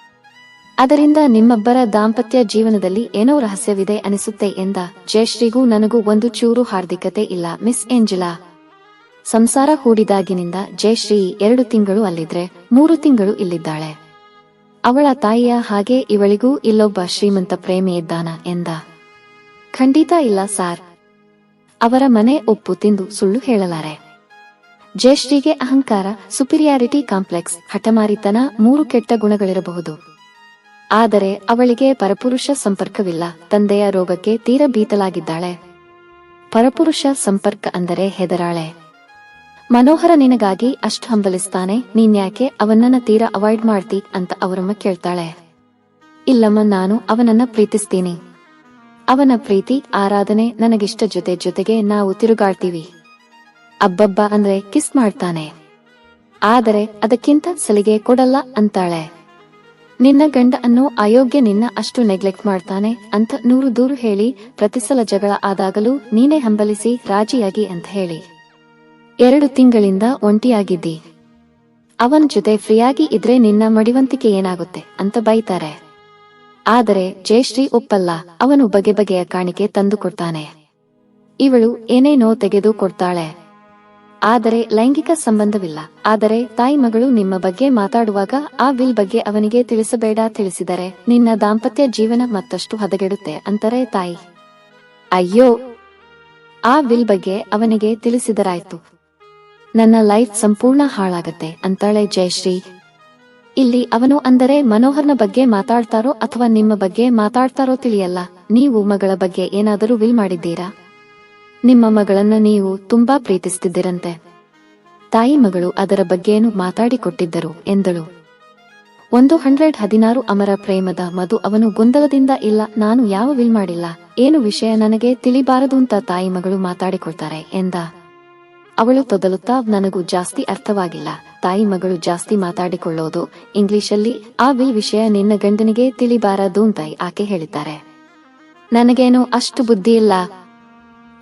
ಅದರಿಂದ ನಿಮ್ಮಬ್ಬರ ದಾಂಪತ್ಯ ಜೀವನದಲ್ಲಿ ಏನೋ ರಹಸ್ಯವಿದೆ ಅನಿಸುತ್ತೆ ಎಂದ ಜಯಶ್ರೀಗೂ ನನಗೂ ಒಂದು ಚೂರು ಹಾರ್ದಿಕತೆ ಇಲ್ಲ, ಮಿಸ್ ಏಂಜಲಾ. ಸಂಸಾರ ಹೂಡಿದಾಗಿನಿಂದ ಜಯಶ್ರೀ ಎರಡು ತಿಂಗಳು ಅಲ್ಲಿದ್ರೆ ಮೂರು ತಿಂಗಳು ಇಲ್ಲಿದ್ದಾಳೆ. ಅವಳ ತಾಯಿಯ ಹಾಗೆ ಇವಳಿಗೂ ಇಲ್ಲೊಬ್ಬ ಶ್ರೀಮಂತ ಪ್ರೇಮಿ ಇದ್ದಾನ ಎಂದ. ಖಂಡಿತ ಇಲ್ಲ ಸಾರ್ ಅವರ ಮನೆ ಒಪ್ಪು ತಿಂದು ಸುಳ್ಳು ಹೇಳಲಾರೆ. ಜಯಶ್ರೀಗೆ ಅಹಂಕಾರ ಸುಪೀರಿಯಾರಿಟಿ ಕಾಂಪ್ಲೆಕ್ಸ್ ಹಠಮಾರಿತನ ಮೂರು ಕೆಟ್ಟ ಗುಣಗಳಿರಬಹುದು. ಆದರೆ ಅವಳಿಗೆ ಪರಪುರುಷ ಸಂಪರ್ಕವಿಲ್ಲ, ತಂದೆಯ ರೋಗಕ್ಕೆ ತೀರ ಬೀತಲಾಗಿದ್ದಾಳೆ ಪರಪುರುಷ ಸಂಪರ್ಕ ಅಂದರೆ ಹೆದರಾಳೆ. ಮನೋಹರ ನಿನಗಾಗಿ ಅಷ್ಟು ಹಂಬಲಿಸ್ತಾನೆ, ನೀನ್ಯಾಕೆ ಅವನನ್ನ ತೀರ ಅವಾಯ್ಡ್ ಮಾಡ್ತಿ ಅಂತ ಅವರಮ್ಮ ಕೇಳ್ತಾಳೆ. ಇಲ್ಲಮ್ಮ, ನಾನು ಅವನನ್ನ ಪ್ರೀತಿಸ್ತೀನಿ. ಅವನ ಪ್ರೀತಿ, ಆರಾಧನೆ ನನಗಿಷ್ಟ ಜೊತೆ ಜೊತೆಗೆ ನಾವು ತಿರುಗಾಡ್ತೀವಿ. ಅಬ್ಬಬ್ಬ ಅಂದ್ರೆ ಕಿಸ್ ಮಾಡ್ತಾನೆ. ಆದರೆ ಅದಕ್ಕಿಂತ ಸಲಿಗೆ ಕೊಡಲ್ಲ ಅಂತಾಳೆ. ನಿನ್ನ ಗಂಡ ಅನ್ನು ಅಯೋಗ್ಯ ನಿನ್ನ ಅಷ್ಟು ನೆಗ್ಲೆಕ್ಟ್ ಮಾಡ್ತಾನೆ ಅಂತ ನೂರು ದೂರು ಹೇಳಿ ಪ್ರತಿಸಲ ಜಗಳ ಆದಾಗಲೂ ನೀನೇ ಹಂಬಲಿಸಿ ರಾಜಿಯಾಗಿ ಅಂತ ಹೇಳಿ. ಎರಡು ತಿಂಗಳಿಂದ ಒಂಟಿಯಾಗಿದ್ದಿ. ಅವನ ಜೊತೆ ಫ್ರೀಯಾಗಿ ಇದ್ರೆ ನಿನ್ನ ಮಡಿವಂತಿಕೆ ಏನಾಗುತ್ತೆ ಅಂತ ಬೈತಾರೆ. ಆದರೆ ಜಯಶ್ರೀ ಒಪ್ಪಲ್ಲ, ಅವನು ಬಗೆ ಬಗೆಯ ಕಾಣಿಕೆ ತಂದುಕೊಡ್ತಾನೆ ಇವಳು ಏನೇನೋ ತೆಗೆದು ಕೊಡ್ತಾಳೆ. ಆದರೆ ಲೈಂಗಿಕ ಸಂಬಂಧವಿಲ್ಲ. ಆದರೆ ತಾಯಿ ಮಗಳು ನಿಮ್ಮ ಬಗ್ಗೆ ಮಾತಾಡುವಾಗ ಆ ವಿಲ್ ಬಗ್ಗೆ ಅವನಿಗೆ ತಿಳಿಸಬೇಡ ತಿಳಿಸಿದರೆ ನಿನ್ನ ದಾಂಪತ್ಯ ಜೀವನ ಮತ್ತಷ್ಟು ಹದಗೆಡುತ್ತೆ ಅಂತಾರೆ ತಾಯಿ. ಅಯ್ಯೋ! ಆ ವಿಲ್ ಬಗ್ಗೆ ಅವನಿಗೆ ತಿಳಿಸಿದರಾಯ್ತು. ನನ್ನ ಲೈಫ್ ಸಂಪೂರ್ಣ ಹಾಳಾಗತ್ತೆ ಅಂತಾಳೆ ಜಯಶ್ರೀ. ಇಲ್ಲಿ ಅವನು ಅಂದರೆ ಮನೋಹರ್ನ ಬಗ್ಗೆ ಮಾತಾಡ್ತಾರೋ ಅಥವಾ ನಿಮ್ಮ ಬಗ್ಗೆ ಮಾತಾಡ್ತಾರೋ ತಿಳಿಯಲ್ಲ. ನೀವು ಮಗಳ ಬಗ್ಗೆ ಏನಾದರೂ ವಿಲ್ ಮಾಡಿದ್ದೀರಾ? ನಿಮ್ಮ ಮಗಳನ್ನ ನೀವು ತುಂಬಾ ಪ್ರೀತಿಸ್ತಿದ್ದಿರಂತೆ. ತಾಯಿ ಮಗಳು ಅದರ ಬಗ್ಗೆಯನ್ನು ಮಾತಾಡಿಕೊಟ್ಟಿದ್ದರು ಎಂದಳು. ಒಂದು ಹಂಡ್ರೆಡ್ ಹದಿನಾರು ಅಮರ ಪ್ರೇಮದ ಮಧು ಅವನು ಗೊಂದಲದಿಂದ ಇಲ್ಲ, ನಾನು ಯಾವ ವಿಲ್ ಮಾಡಿಲ್ಲ, ಏನು ವಿಷಯ ನನಗೆ ತಿಳಿಬಾರದು ಅಂತ ತಾಯಿ ಮಗಳು ಮಾತಾಡಿಕೊಳ್ತಾರೆ ಎಂದ. ಅವಳು ತೊದಲುತ್ತಾ ನನಗೂ ಜಾಸ್ತಿ ಅರ್ಥವಾಗಿಲ್ಲ. ತಾಯಿ ಮಗಳು ಜಾಸ್ತಿ ಮಾತಾಡಿಕೊಳ್ಳೋದು. ಇಂಗ್ಲಿಷಲ್ಲಿ, ಆ ಬಿ ವಿಷಯ ನಿನ್ನ ಗಂಡನಿಗೆ ತಿಳಿಬಾರದು ಅಂತ ಆಕೆ ಹೇಳಿದ್ದಾರೆ. ನನಗೇನು ಅಷ್ಟು ಬುದ್ಧಿ ಇಲ್ಲ.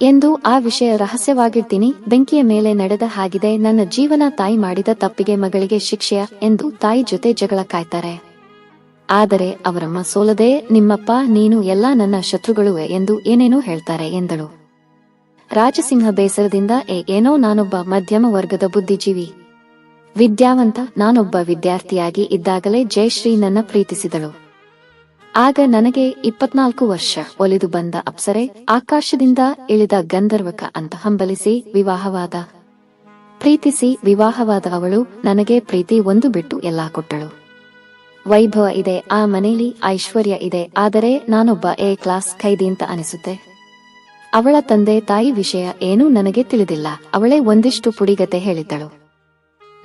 ಎಂದು ಆ ವಿಷಯ ರಹಸ್ಯವಾಗಿರ್ತೀನಿ ಬೆಂಕಿಯ ಮೇಲೆ ನಡೆದ ಹಾಗಿದೆ. ನನ್ನ ಜೀವನ ತಾಯಿ ಮಾಡಿದ ತಪ್ಪಿಗೆ ಮಗಳಿಗೆ ಶಿಕ್ಷೆಯ ಎಂದು ತಾಯಿ ಜೊತೆ ಜಗಳ ಕಾಯ್ತಾರೆ. ಆದರೆ ಅವರಮ್ಮ ಸೋಲದೆ, ನಿಮ್ಮಪ್ಪ, ನೀನು ಎಲ್ಲಾ ನನ್ನ ಶತ್ರುಗಳುವೆ ಎಂದು ಏನೇನೋ ಹೇಳ್ತಾರೆ ಎಂದಳು. ರಾಜಸಿಂಹ ಬೇಸರದಿಂದ, ಏ, ಏನೋ ನಾನೊಬ್ಬ ಮಧ್ಯಮ ವರ್ಗದ ಬುದ್ಧಿಜೀವಿ. ವಿದ್ಯಾವಂತ, ನಾನೊಬ್ಬ ವಿದ್ಯಾರ್ಥಿಯಾಗಿ ಇದ್ದಾಗಲೇ ಜಯಶ್ರೀ ನನ್ನ ಪ್ರೀತಿಸಿದಳು. ಆಗ ನನಗೆ ಇಪ್ಪತ್ನಾಲ್ಕು ವರ್ಷ ಒಲಿದು ಬಂದ ಅಪ್ಸರೆ, ಆಕಾಶದಿಂದ ಇಳಿದ ಗಂಧರ್ವಕ ಅಂತ ಹಂಬಲಿಸಿ ವಿವಾಹವಾದ. ಪ್ರೀತಿಸಿ ವಿವಾಹವಾದ ಅವಳು ನನಗೆ ಪ್ರೀತಿ ಒಂದು ಬಿಟ್ಟು ಎಲ್ಲಾ ಕೊಟ್ಟಳು. ವೈಭವ ಇದೆ, ಆ ಮನೆಯಲ್ಲಿ ಐಶ್ವರ್ಯ ಇದೆ, ಆದರೆ ನಾನೊಬ್ಬ ಎ ಕ್ಲಾಸ್ ಖೈದಿ ಅಂತ ಅನಿಸುತ್ತೆ. ಅವಳ ತಂದೆ ತಾಯಿ ವಿಷಯ ಏನೂ ನನಗೆ ತಿಳಿದಿಲ್ಲ. ಅವಳೇ ಒಂದಿಷ್ಟು ಪುಡಿಗತೆ ಹೇಳಿದ್ದಳು.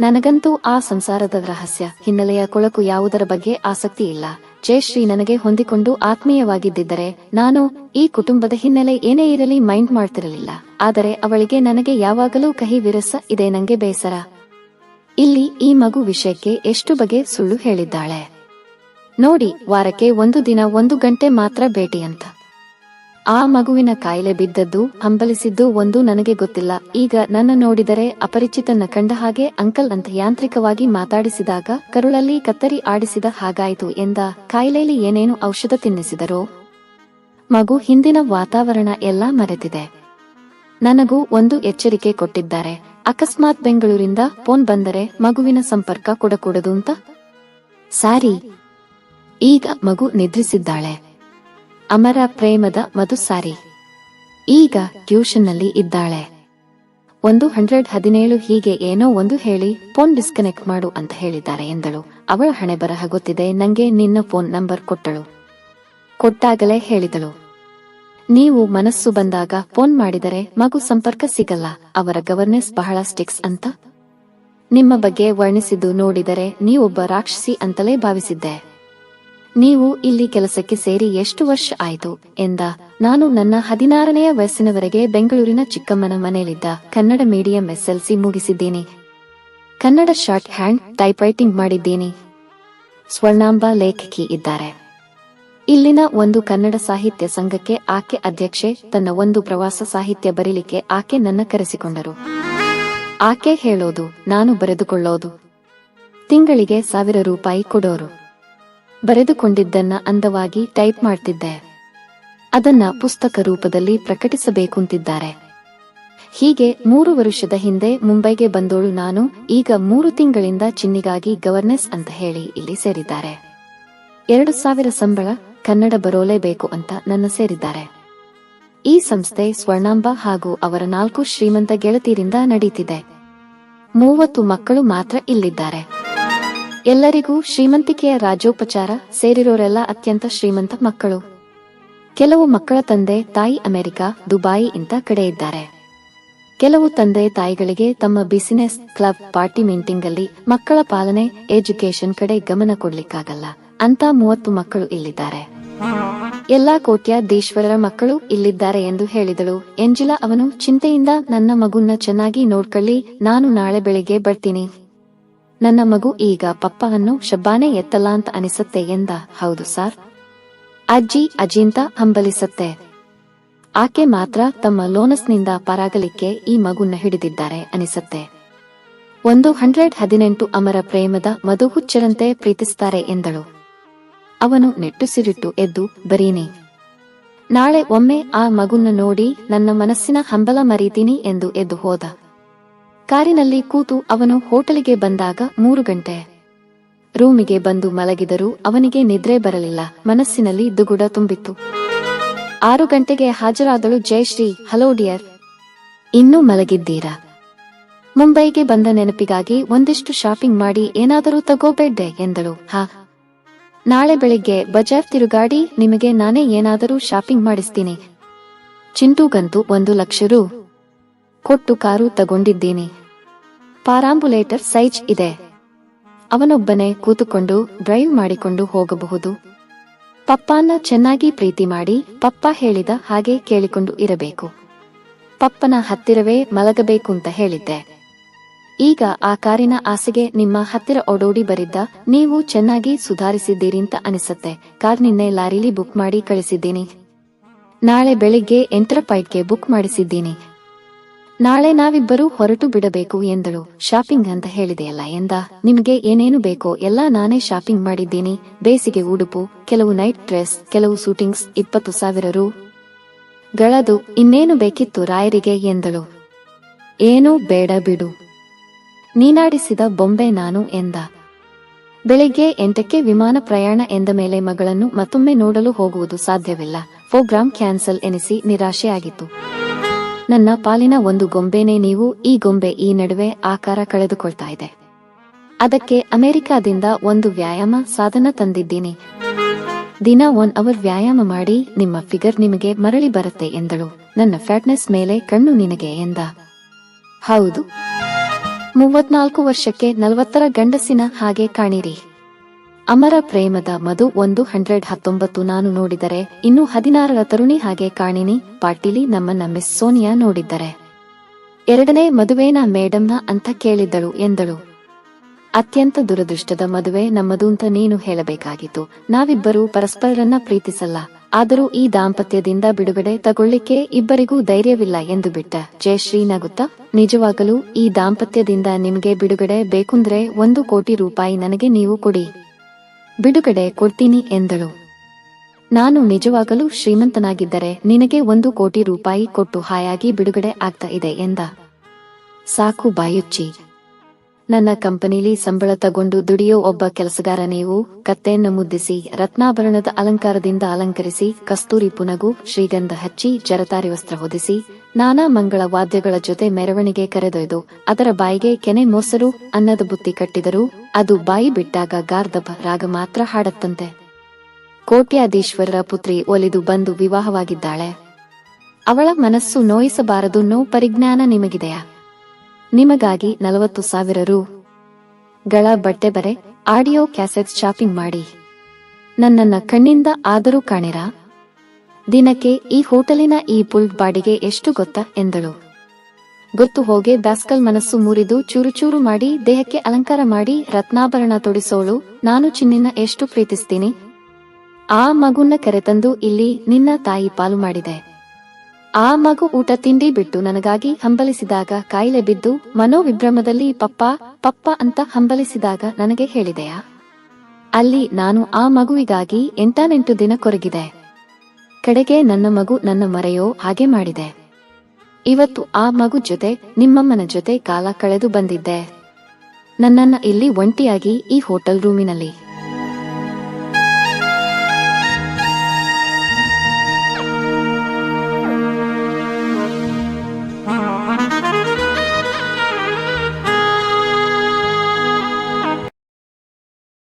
ನನಗಂತೂ ಆ ಸಂಸಾರದ ರಹಸ್ಯ, ಹಿನ್ನೆಲೆಯ ಕೊಳಕು ಯಾವುದರ ಬಗ್ಗೆ ಆಸಕ್ತಿ ಇಲ್ಲ. ಜಯಶ್ರೀ ನನಗೆ ಹೊಂದಿಕೊಂಡು ಆತ್ಮೀಯವಾಗಿದ್ದಿದ್ದರೆ ನಾನು ಈ ಕುಟುಂಬದ ಹಿನ್ನೆಲೆ ಏನೇ ಇರಲಿ ಮೈಂಡ್ ಮಾಡ್ತಿರಲಿಲ್ಲ. ಆದರೆ ಅವಳಿಗೆ ನನಗೆ ಯಾವಾಗಲೂ ಕಹಿ ವಿರಸ ಇದೆ ನಂಗೆ ಬೇಸರ. ಇಲ್ಲಿ ಈ ಮಗು ವಿಷಯಕ್ಕೆ ಎಷ್ಟು ಬಗೆ ಸುಳ್ಳು ಹೇಳಿದ್ದಾಳೆ. ನೋಡಿ ವಾರಕ್ಕೆ ಒಂದು ದಿನ ಒಂದು ಗಂಟೆ ಮಾತ್ರ ಭೇಟಿ ಅಂತ. ಆ ಮಗುವಿನ ಕಾಯಿಲೆ ಬಿದ್ದದ್ದು, ಹಂಬಲಿಸಿದ್ದು ಒಂದು ನನಗೆ ಗೊತ್ತಿಲ್ಲ. ಈಗ ನನ್ನ ನೋಡಿದರೆ ಅಪರಿಚಿತನ ಕಂಡ ಹಾಗೆ ಅಂಕಲ್ ಅಂತ ಯಾಂತ್ರಿಕವಾಗಿ ಮಾತಾಡಿಸಿದಾಗ ಕರುಳಲ್ಲಿ ಕತ್ತರಿ ಆಡಿಸಿದ ಹಾಗಾಯಿತು ಎಂದ. ಕಾಯಿಲೆಯಲ್ಲಿ ಏನೇನು ಔಷಧ ತಿನ್ನಿಸಿದರೋ? ಮಗು ಹಿಂದಿನ ವಾತಾವರಣ ಎಲ್ಲಾ ಮರೆತಿದೆ. ನನಗೂ ಒಂದು ಎಚ್ಚರಿಕೆ ಕೊಟ್ಟಿದ್ದಾರೆ. ಅಕಸ್ಮಾತ್ ಬೆಂಗಳೂರಿಂದ ಫೋನ್ ಬಂದರೆ ಮಗುವಿನ ಸಂಪರ್ಕ ಕೊಡಕೂಡದು ಅಂತ? ಸಾರಿ. ಈಗ ಮಗು ನಿದ್ರಿಸಿದ್ದಾಳೆ. ಅಮರ ಪ್ರೇಮದ ಮಧುಸಾರಿ. ಈಗ ಟ್ಯೂಷನ್ನಲ್ಲಿ ಇದ್ದಾಳೆ. ಒಂದು ಹಂಡ್ರೆಡ್ ಹದಿನೇಳು ಹೀಗೆ ಏನೋ ಒಂದು ಹೇಳಿ ಫೋನ್ ಡಿಸ್ಕನೆಕ್ಟ್ ಮಾಡು ಅಂತ ಹೇಳಿದ್ದಾರೆ ಎಂದಳು. ಅವಳ ಹಣೆ ಬರಹ ಗೊತ್ತಿದೆ, ನಂಗೆ ನಿನ್ನ ಫೋನ್ ನಂಬರ್ ಕೊಟ್ಟಳು. ಕೊಟ್ಟಾಗಲೇ ಹೇಳಿದಳು. ನೀವು ಮನಸ್ಸು ಬಂದಾಗ ಫೋನ್ ಮಾಡಿದರೆ ಮಗು ಸಂಪರ್ಕ ಸಿಗಲ್ಲ, ಅವರ ಗವರ್ನೆನ್ಸ್ ಬಹಳ ಸ್ಟಿಕ್ಸ್ ಅಂತ? ನಿಮ್ಮ ಬಗ್ಗೆ ವರ್ಣಿಸಿದ್ದು ನೋಡಿದರೆ ನೀವೊಬ್ಬ ರಾಕ್ಷಸಿ ಅಂತಲೇ ಭಾವಿಸಿದ್ದೆ. ನೀವು ಇಲ್ಲಿ ಕೆಲಸಕ್ಕೆ ಸೇರಿ ಎಷ್ಟು ವರ್ಷ ಆಯಿತು ಎಂದ. ನಾನು ನನ್ನ ಹದಿನಾರನೆಯ ವಯಸ್ಸಿನವರೆಗೆ ಬೆಂಗಳೂರಿನ ಚಿಕ್ಕಮ್ಮನ ಮನೆಯಲ್ಲಿದ್ದ ಕನ್ನಡ ಮೀಡಿಯಂ ಎಸ್ಎಲ್ಸಿ ಮುಗಿಸಿದ್ದೀನಿ. ಕನ್ನಡ ಶಾರ್ಟ್ ಹ್ಯಾಂಡ್ ಟೈಪ್ರೈಟಿಂಗ್ ಮಾಡಿದ್ದೀನಿ. ಸ್ವರ್ಣಾಂಬ ಲೇಖಕಿ ಇದ್ದಾರೆ. ಇಲ್ಲಿನ ಒಂದು ಕನ್ನಡ ಸಾಹಿತ್ಯ ಸಂಘಕ್ಕೆ ಆಕೆ ಅಧ್ಯಕ್ಷೆ, ತನ್ನ ಒಂದು ಪ್ರವಾಸ ಸಾಹಿತ್ಯ ಬರೀಲಿಕ್ಕೆ ಆಕೆ ನನ್ನ ಕರೆಸಿಕೊಂಡರು. ಆಕೆ ಹೇಳೋದು, ನಾನು ಬರೆದುಕೊಳ್ಳೋದು. ತಿಂಗಳಿಗೆ ಸಾವಿರ ರೂಪಾಯಿ ಕೊಡೋರು. ಬರೆದುಕೊಂಡಿದ್ದನ್ನ ಅಂದವಾಗಿ ಟೈಪ್ ಮಾಡ್ತಿದ್ದೆ. ಅದನ್ನ ಪುಸ್ತಕ ರೂಪದಲ್ಲಿ ಪ್ರಕಟಿಸಬೇಕುಂತಿದ್ದಾರೆ. ಹೀಗೆ ಮೂರು ವರ್ಷದ ಹಿಂದೆ ಮುಂಬೈಗೆ ಬಂದೋಳು ನಾನು, ಈಗ ಮೂರು ತಿಂಗಳಿಂದ ಚಿನ್ನಿಗಾಗಿ ಗವರ್ನೆಸ್ ಅಂತ ಹೇಳಿ ಇಲ್ಲಿ ಸೇರಿದ್ದಾರೆ. ಎರಡು ಸಾವಿರ ಸಂಬಳ, ಕನ್ನಡ ಬರೋಲೇಬೇಕು ಅಂತ ನನ್ನ ಸೇರಿದ್ದಾರೆ. ಈ ಸಂಸ್ಥೆ ಸ್ವರ್ಣಾಂಬ ಹಾಗೂ ಅವರ ನಾಲ್ಕು ಶ್ರೀಮಂತ ಗೆಳತಿಯರಿಂದ ನಡೀತಿದೆ. ಮೂವತ್ತು ಮಕ್ಕಳು ಮಾತ್ರ ಇಲ್ಲಿದ್ದಾರೆ. ಎಲ್ಲರಿಗೂ ಶ್ರೀಮಂತಿಕೆಯ ರಾಜೋಪಚಾರ ಸೇರಿರೋರೆಲ್ಲ ಅತ್ಯಂತ ಶ್ರೀಮಂತ ಮಕ್ಕಳು. ಕೆಲವು ಮಕ್ಕಳ ತಂದೆ ತಾಯಿ ಅಮೆರಿಕ, ದುಬಾಯಿ ಇಂತ ಕಡೆ ಇದ್ದಾರೆ. ಕೆಲವು ತಂದೆ ತಾಯಿಗಳಿಗೆ ತಮ್ಮ ಬಿಸಿನೆಸ್ ಕ್ಲಬ್ ಪಾರ್ಟಿ ಮೀಟಿಂಗ್ ಅಲ್ಲಿ ಮಕ್ಕಳ ಪಾಲನೆ ಎಜುಕೇಶನ್ ಕಡೆ ಗಮನ ಕೊಡ್ಲಿಕ್ಕಾಗಲ್ಲ. ಅಂತ ಮೂವತ್ತು ಮಕ್ಕಳು ಇಲ್ಲಿದ್ದಾರೆ. ಎಲ್ಲಾ ಕೋಟ್ಯಾಧೀಶ್ವರರ ಮಕ್ಕಳು ಇಲ್ಲಿದ್ದಾರೆ ಎಂದು ಹೇಳಿದಳು. ಎಂಜಿಲಾ ಅವನು ಚಿಂತೆಯಿಂದ ನನ್ನ ಮಗುನ್ನ ಚೆನ್ನಾಗಿ ನೋಡ್ಕೊಳ್ಳಿ, ನಾನು ನಾಳೆ ಬೆಳಿಗ್ಗೆ ಬರ್ತೀನಿ. ನನ್ನ ಮಗು ಈಗ ಪಪ್ಪವನ್ನು ಶಬ್ಬಾನೆ ಎತ್ತಲಾಂತ ಅನಿಸತ್ತೆ ಎಂದ. ಹೌದು ಸಾರ್. ಅಜ್ಜಿ ಅಜಿಂತ ಹಂಬಲಿಸುತ್ತೆ. ಆಕೆ ಮಾತ್ರ ತಮ್ಮ ಲೋನಸ್ನಿಂದ ಪರಾಗಲಿಕ್ಕೆ ಈ ಮಗುನ್ನ ಹಿಡಿದಿದ್ದಾರೆ ಅನಿಸುತ್ತೆ. ಒಂದು ಹಂಡ್ರೆಡ್ ಹದಿನೆಂಟು ಅಮರ ಪ್ರೇಮದ ಮಧುಹುಚ್ಚರಂತೆ ಪ್ರೀತಿಸ್ತಾರೆ ಎಂದಳು. ಅವನು ನೆಟ್ಟುಸಿರಿಟ್ಟು ಎದ್ದು, ಬರೀನಿ, ನಾಳೆ ಒಮ್ಮೆ ಆ ಮಗುನ್ನ ನೋಡಿ ನನ್ನ ಮನಸ್ಸಿನ ಹಂಬಲ ಮರೀತೀನಿ ಎಂದು ಎದ್ದು ಹೋದ. ಕಾರಿನಲ್ಲಿ ಕೂತು ಅವನು ಹೋಟೆಲಿಗೆ ಬಂದಾಗ ಮೂರು ಗಂಟೆ. ರೂಮಿಗೆ ಬಂದು ಮಲಗಿದರೂ ಅವನಿಗೆ ನಿದ್ರೆ ಬರಲಿಲ್ಲ. ಮನಸ್ಸಿನಲ್ಲಿ ದುಗುಡ ತುಂಬಿತ್ತು. ಆರು ಗಂಟೆಗೆ ಹಾಜರಾದಳು ಜಯಶ್ರೀ, ಹಲೋ ಡಿಯರ್, ಇನ್ನೂ ಮಲಗಿದ್ದೀರಾ? ಮುಂಬೈಗೆ ಬಂದ ನೆನಪಿಗಾಗಿ ಒಂದಿಷ್ಟು ಶಾಪಿಂಗ್ ಮಾಡಿ ಏನಾದರೂ ತಗೋಬೇಡ್ಡೆ, ಎಂದಳು. ಹಾ, ನಾಳೆ ಬೆಳಿಗ್ಗೆ ಬಜಾರ್ ತಿರುಗಾಡಿ ನಿಮಗೆ ನಾನೇ ಏನಾದರೂ ಶಾಪಿಂಗ್ ಮಾಡಿಸ್ತೀನಿ. ಚಿಂಟೂಗಂತೂ ಒಂದು ಲಕ್ಷ ರು ಕೊಟ್ಟು ಕಾರು ತಗೊಂಡಿದ್ದೀನಿ. ಪಾರಾಂಬುಲೇಟರ್ ಸೈಜ್ ಇದೆ. ಅವನೊಬ್ಬನೇ ಕೂತುಕೊಂಡು ಡ್ರೈವ್ ಮಾಡಿಕೊಂಡು ಹೋಗಬಹುದು. ಪಪ್ಪಾನ ಚೆನ್ನಾಗಿ ಪ್ರೀತಿ ಮಾಡಿ ಪಪ್ಪ ಹೇಳಿದ ಹಾಗೆ ಕೇಳಿಕೊಂಡು ಇರಬೇಕು. ಪಪ್ಪನ ಹತ್ತಿರವೇ ಮಲಗಬೇಕು ಅಂತ ಹೇಳಿದ್ದೆ. ಈಗ ಆ ಕಾರಿನ ಆಸೆಗೆ ನಿಮ್ಮ ಹತ್ತಿರ ಓಡೋಡಿ ಬರಿದ್ದ ನೀವು ಚೆನ್ನಾಗಿ ಸುಧಾರಿಸಿದ್ದೀರಿ ಅಂತ ಅನಿಸತ್ತೆ. ಕಾರ್ ನಿನ್ನೆ ಲಾರಿಲಿ ಬುಕ್ ಮಾಡಿ ಕಳಿಸಿದ್ದೀನಿ. ನಾಳೆ ಬೆಳಿಗ್ಗೆ ಎಂಟರ ಪೈಟ್ಗೆ ಬುಕ್ ಮಾಡಿಸಿದ್ದೀನಿ. ನಾಳೆ ನಾವಿಬ್ಬರೂ ಹೊರಟು ಬಿಡಬೇಕು ಎಂದಳು. ಶಾಪಿಂಗ್ ಅಂತ ಹೇಳಿದೆಯಲ್ಲ ಎಂದ? ನಿಮಗೆ ಏನೇನು ಬೇಕೋ ಎಲ್ಲ ನಾನೇ ಶಾಪಿಂಗ್ ಮಾಡಿದ್ದೀನಿ. ಬೇಸಿಗೆ ಉಡುಪು, ಕೆಲವು ನೈಟ್ ಡ್ರೆಸ್, ಕೆಲವು ಸೂಟಿಂಗ್ಸ್, ಇಪ್ಪತ್ತು ಸಾವಿರ ರು. ಗಳದು, ಇನ್ನೇನು ಬೇಕಿತ್ತು ರಾಯರಿಗೆ? ಎಂದಳು. ಏನೂ ಬೇಡ ಬಿಡು. ನೀನಾಡಿಸಿದ ಬೊಂಬೆ ನಾನು, ಎಂದ. ಬೆಳಿಗ್ಗೆ ಎಂಟಕ್ಕೆ ವಿಮಾನ ಪ್ರಯಾಣ ಎಂದ ಮೇಲೆ ಮಗಳನ್ನು ಮತ್ತೊಮ್ಮೆ ನೋಡಲು ಹೋಗುವುದು ಸಾಧ್ಯವಿಲ್ಲ. ಪ್ರೋಗ್ರಾಂ ಕ್ಯಾನ್ಸಲ್ ಎನಿಸಿ ನಿರಾಶೆಯಾಗಿತ್ತು. ನನ್ನ ಪಾಲಿನ ಒಂದು ಗೊಂಬೆನೇ ನೀವು ಈ ಗೊಂಬೆ ಈ ನಡುವೆ ಆಕಾರ ಕಳೆದುಕೊಳ್ತಾ ಇದೆ. ಅದಕ್ಕೆ ಅಮೆರಿಕಾದಿಂದ ಒಂದು ವ್ಯಾಯಾಮ ಸಾಧನ ತಂದಿದ್ದೀನಿ. ದಿನ ಒನ್ ಅವರ್ ವ್ಯಾಯಾಮ ಮಾಡಿ ನಿಮ್ಮ ಫಿಗರ್ ನಿಮಗೆ ಮರಳಿ ಬರುತ್ತೆ ಎಂದಳು. ನನ್ನ ಫ್ಯಾಟ್ನೆಸ್ ಮೇಲೆ ಕಣ್ಣು ನಿನಗೆ ಎಂದ. ಹೌದು. ಮೂವತ್ನಾಲ್ಕು ವರ್ಷಕ್ಕೆ ನಲವತ್ತರ ಗಂಡಸಿನ ಹಾಗೆ ಕಾಣಿರಿ. ಅಮರ ಪ್ರೇಮದ ಮಧು ಒಂದು ಹಂಡ್ರೆಡ್ ಹತ್ತೊಂಬತ್ತು ನಾನು ನೋಡಿದರೆ, ಇನ್ನು ಹದಿನಾರರ ತರುಣಿ ಹಾಗೆ ಕಾಣಿನಿ, ಪಾಟೀಲಿ ನಮ್ಮನ್ನ ಮಿಸ್ ಸೋನಿಯಾ ನೋಡಿದ್ದರೆ. ಎರಡನೇ ಮದುವೆನ ಮೇಡಮ್ನ ಅಂತ ಕೇಳಿದ್ದಳು ಎಂದಳು. ಅತ್ಯಂತ ದುರದೃಷ್ಟದ ಮದುವೆ ನಮ್ಮದು ಅಂತ ನೀನು ಹೇಳಬೇಕಾಗಿತ್ತು. ನಾವಿಬ್ಬರೂ ಪರಸ್ಪರರನ್ನ ಪ್ರೀತಿಸಲ್ಲ. ಆದರೂ ಈ ದಾಂಪತ್ಯದಿಂದ ಬಿಡುಗಡೆ ತಗೊಳ್ಳಿಕ್ಕೆ ಇಬ್ಬರಿಗೂ ಧೈರ್ಯವಿಲ್ಲ ಎಂದು ಬಿಟ್ಟ ಜಯಶ್ರೀ ನಗುತ್ತಾ ನಿಜವಾಗಲೂ ಈ ದಾಂಪತ್ಯದಿಂದ ನಿಮಗೆ ಬಿಡುಗಡೆ ಬೇಕುಂದ್ರೆ ಒಂದು ಕೋಟಿ ರೂಪಾಯಿ ನನಗೆ ನೀವು ಕೊಡಿ. ಬಿಡುಗಡೆ ಕೊಡ್ತೀನಿ ಎಂದಳು. ನಾನು ನಿಜವಾಗಲೂ ಶ್ರೀಮಂತನಾಗಿದ್ದರೆ ನಿನಗೆ ಒಂದು ಕೋಟಿ ರೂಪಾಯಿ ಕೊಟ್ಟು ಹಾಯಾಗಿ ಬಿಡುಗಡೆ ಆಗ್ತಾ ಇದೆ ಎಂದ. ಸಾಕು ಬಾಯುಚ್ಚಿ. ನನ್ನ ಕಂಪನಿಲಿ ಸಂಬಳ ತಗೊಂಡು ದುಡಿಯೋ ಒಬ್ಬ ಕೆಲಸಗಾರ ನೀವು, ಕತ್ತೆಯನ್ನು ಮುದ್ದಿಸಿ, ರತ್ನಾಭರಣದ ಅಲಂಕಾರದಿಂದ ಅಲಂಕರಿಸಿ, ಕಸ್ತೂರಿ ಪುನಗು, ಶ್ರೀಗಂಧ ಹಚ್ಚಿ, ಜರತಾರಿ ವಸ್ತ್ರ ಹೊದಿಸಿ, ನಾನಾ ಮಂಗಳ ವಾದ್ಯಗಳ ಜೊತೆ ಮೆರವಣಿಗೆ ಕರೆದೊಯ್ದು, ಅದರ ಬಾಯಿಗೆ ಕೆನೆ ಮೊಸರು, ಅನ್ನದ ಬುತ್ತಿ ಕಟ್ಟಿದರು, ಅದು ಬಾಯಿ ಬಿಟ್ಟಾಗ ಗಾರ್ಧಬ ರಾಗ ಮಾತ್ರ ಹಾಡತ್ತಂತೆ. ಕೋಟ್ಯಾಧೀಶ್ವರರ ಪುತ್ರಿ ಒಲಿದು ಬಂದು ವಿವಾಹವಾಗಿದ್ದಾಳೆ. ಅವಳ ಮನಸ್ಸು ನೋಯಿಸಬಾರದು ನೋ ಪರಿಜ್ಞಾನ ನಿಮಗಿದೆಯಾ? ನಿಮಗಾಗಿ ನಲವತ್ತು ಸಾವಿರ ರು. ಗಳ ಬಟ್ಟೆ ಬರೆ, ಆಡಿಯೋ ಕ್ಯಾಸೆಟ್ ಶಾಪಿಂಗ್ ಮಾಡಿ. ನನ್ನನ್ನ ಕಣ್ಣಿಂದ ಆದರೂ ಕಾಣಿರಾ? ದಿನಕ್ಕೆ ಈ ಹೋಟೆಲಿನ ಈ ಪುಲ್ ಬಾಡಿಗೆ ಎಷ್ಟು ಗೊತ್ತಾ? ಎಂದಳು. ಗೊತ್ತು ಹೋಗೆ ಬ್ಯಾಸ್ಕಲ್ ಮನಸ್ಸು ಮುರಿದು ಚೂರು ಚೂರು ಮಾಡಿ ದೇಹಕ್ಕೆ ಅಲಂಕಾರ ಮಾಡಿ ರತ್ನಾಭರಣ ತೊಡಿಸೋಳು, ನಾನು ಚಿನ್ನಿನ ಎಷ್ಟು ಪ್ರೀತಿಸ್ತೀನಿ? ಆ ಮಗುನ ಕರೆತಂದು ಇಲ್ಲಿ ನಿನ್ನ ತಾಯಿ ಪಾಲು ಮಾಡಿದೆ. ಆ ಮಗು ಊಟ ತಿಂಡಿ ಬಿಟ್ಟು ನನಗಾಗಿ ಹಂಬಲಿಸಿದಾಗ ಕಾಯಿಲೆ ಬಿದ್ದು ಮನೋವಿಭ್ರಮದಲ್ಲಿ ಪಪ್ಪ ಪಪ್ಪ ಅಂತ ಹಂಬಲಿಸಿದಾಗ ನನಗೆ ಹೇಳಿದೆಯಾ? ಅಲ್ಲಿ ನಾನು ಆ ಮಗುವಿಗಾಗಿ ಎಂಟಾನೆಂಟು ದಿನ ಕೊರಗಿದೆ. ಕಡೆಗೆ ನನ್ನ ಮಗು ನನ್ನ ಮರೆಯೋ ಹಾಗೆ ಮಾಡಿದೆ. ಇವತ್ತು ಆ ಮಗು ಜೊತೆ, ನಿಮ್ಮಮ್ಮನ ಜೊತೆ ಕಾಲ ಕಳೆದು ಬಂದಿದ್ದೆ. ನನ್ನನ್ನ ಇಲ್ಲಿ ಒಂಟಿಯಾಗಿ ಈ ಹೋಟೆಲ್ ರೂಮಿನಲ್ಲಿ.